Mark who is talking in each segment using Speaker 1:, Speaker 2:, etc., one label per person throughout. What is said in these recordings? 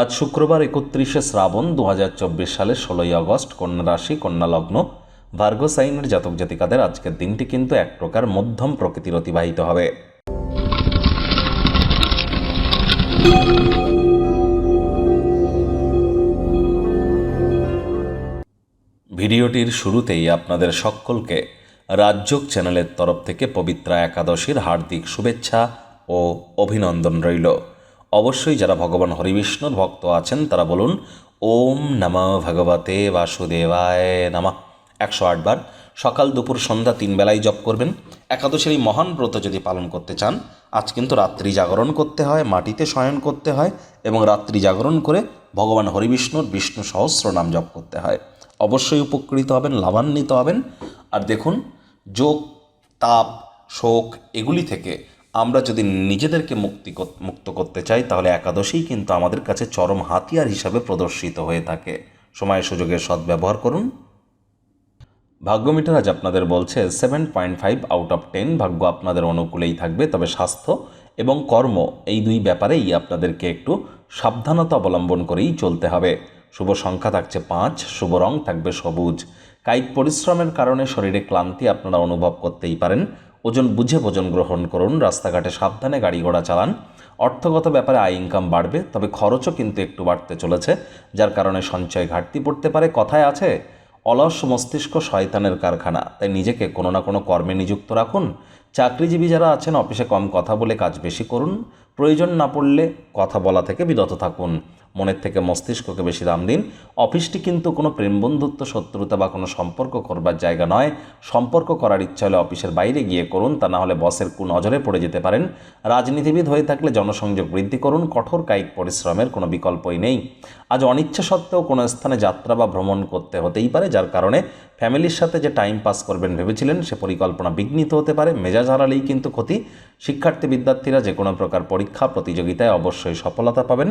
Speaker 1: আজ শুক্রবার একত্রিশে শ্রাবণ দু হাজার চব্বিশ সালের ষোলোই আগস্ট কন্যা রাশি, কন্যা লগ্ন, ভার্গো সাইনের জাতক জাতিকাদের আজকের দিনটি কিন্তু এক প্রকার মধ্যম প্রকৃতির অতিবাহিত হবে। ভিডিওটির শুরুতেই আপনাদের সকলকে রাজ্যক চ্যানেলের তরফ থেকে পবিত্রা একাদশীর হার্দিক শুভেচ্ছা ও অভিনন্দন রইল। অবশ্যই যারা ভগবান হরিবিষ্ণুর ভক্ত আছেন, তারা বলুন, ওম নম ভগবতে বাসুদেবায় নমঃ। একশো আটবার সকাল দুপুর সন্ধ্যা তিন বেলায় জপ করবেন। একাদশের এই মহান ব্রত যদি পালন করতে চান, আজ কিন্তু রাত্রি জাগরণ করতে হয়, মাটিতে শয়ন করতে হয় এবং রাত্রি জাগরণ করে ভগবান হরিবিষ্ণুর বিষ্ণু সহস্র নাম জপ করতে হয়। অবশ্যই উপকৃত হবেন, লাভান্বিত হবেন। আর দেখুন, যোগ, তাপ, শোক, এগুলি থেকে আমরা যদি নিজেদেরকে মুক্তি মুক্ত করতে চাই, তাহলে একাদশী কিন্তু আমাদের কাছে চরম হাতিয়ার হিসাবে প্রদর্শিত হয়ে থাকে। সময় সুযোগের সদ্ব্যবহার করুন। ভাগ্যমিটার আজ আপনাদের বলছে seven point five out of ten ভাগ্য আপনাদের অনুকূলেই থাকবে, তবে স্বাস্থ্য এবং কর্ম এই দুই ব্যাপারেই আপনাদেরকে একটু সাবধানতা অবলম্বন করেই চলতে হবে। শুভ সংখ্যা থাকছে পাঁচ, শুভ রং থাকবে সবুজ। কায়িক পরিশ্রমের কারণে শরীরে ক্লান্তি আপনারা অনুভব করতেই পারেন। ওজন বুঝে ভোজন গ্রহণ করুন, রাস্তাঘাটে সাবধানে গাড়ি ঘোড়া চালান। অর্থগত ব্যাপারে আয় ইনকাম বাড়বে, তবে খরচও কিন্তু একটু বাড়তে চলেছে, যার কারণে সঞ্চয় ঘাটতি পড়তে পারে। কথায় আছে, অলস মস্তিষ্ক শয়তানের কারখানা, তাই নিজেকে কোনো না কোনো কর্মে নিযুক্ত রাখুন। চাকরিজীবী যারা আছেন, অফিসে কম কথা বলে কাজ বেশি করুন। প্রয়োজন না পড়লে কথা বলা থেকে বিরত থাকুন। মনের থেকে মস্তিষ্ককে বেশি দাম দিন। অফিসটি কিন্তু কোনো প্রেম বন্ধুত্ব, শত্রুতা বা কোনো সম্পর্ক করবার জায়গা নয়। সম্পর্ক করার ইচ্ছা হলে অফিসের বাইরে গিয়ে করুন, তা না হলে বসের কু নজরে পড়ে যেতে পারেন। রাজনীতিবিদ হয়ে থাকলে জনসংযোগ বৃদ্ধি করুন, কঠোর কায়িক পরিশ্রমের কোনো বিকল্পই নেই। আজ অনিচ্ছা সত্ত্বেও কোনো স্থানে যাত্রা বা ভ্রমণ করতে হতেই পারে, যার কারণে ফ্যামিলির সাথে যে টাইম পাস করবেন ভেবেছিলেন, সে পরিকল্পনা বিঘ্নিত হতে পারে। মেজাজ হারালেই কিন্তু ক্ষতি। শিক্ষার্থী বিদ্যার্থীরা যে কোনো প্রকার পরীক্ষা, প্রতিযোগিতায় অবশ্যই সফলতা পাবেন।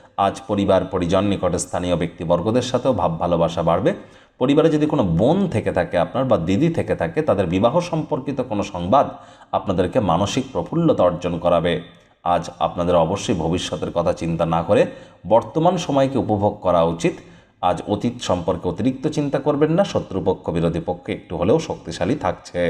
Speaker 1: আজ পরিবার, পরিজন, নিকটে স্থানীয় ব্যক্তিবর্গদের সাথেও ভাব ভালোবাসা বাড়বে। পরিবারে যদি কোনো বোন থেকে থাকে আপনার বা দিদি থেকে থাকে, তাদের বিবাহ সম্পর্কিত কোনো সংবাদ আপনাদেরকে মানসিক প্রফুল্লতা অর্জন করাবে। আজ আপনাদের অবশ্যই ভবিষ্যতের কথা চিন্তা না করে বর্তমান সময়কে উপভোগ করা উচিত। আজ অতীত সম্পর্কে অতিরিক্ত চিন্তা করবেন না, শত্রুপক্ষ, বিরোধী পক্ষে একটু হলেও শক্তিশালী থাকছে।